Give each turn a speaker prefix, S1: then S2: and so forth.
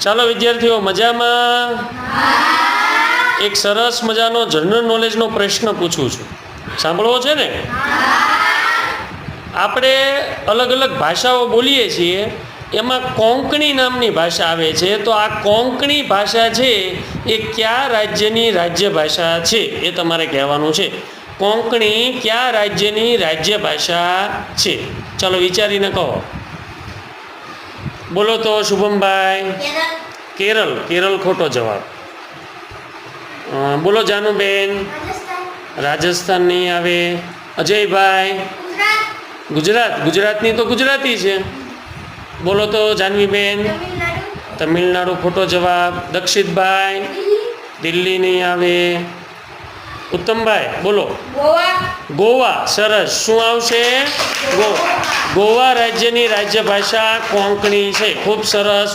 S1: ચાલો વિદ્યાર્થીઓ, મજામાં? એક સરસ મજાનો જનરલ નોલેજનો પ્રશ્ન પૂછું છું. સાંભળવો છે ને? આપણે અલગ અલગ ભાષાઓ બોલીએ છીએ, એમાં કોંકણી નામની ભાષા આવે છે, તો આ કોંકણી ભાષા છે એ કયા રાજ્યની રાજ્ય ભાષા છે? એ તમારે કહેવાનું છે. કોંકણી કયા રાજ્યની રાજ્ય ભાષા છે? ચાલો વિચારીને કહો. બોલો તો શુભમભાઈ.
S2: કેરળ.
S1: કેરળ ખોટો જવાબ. બોલો જાનુબેન.
S2: રાજસ્થાન.
S1: નહીં આવે. અજયભાઈ.
S2: ગુજરાત.
S1: ગુજરાત ગુજરાતની તો ગુજરાતી છે. બોલો તો જાનવીબેન.
S2: તમિલનાડુ.
S1: ખોટો જવાબ. દક્ષિતભાઈ
S2: દિલ્હી.
S1: નહીં આવે. ઉત્તમભાઈ બોલો.
S2: ગોવા.
S1: સરસ. શું આવશે? ગોવા રાજ્યની રાજ્ય ભાષા કોંકણી છે. ખૂબ સરસ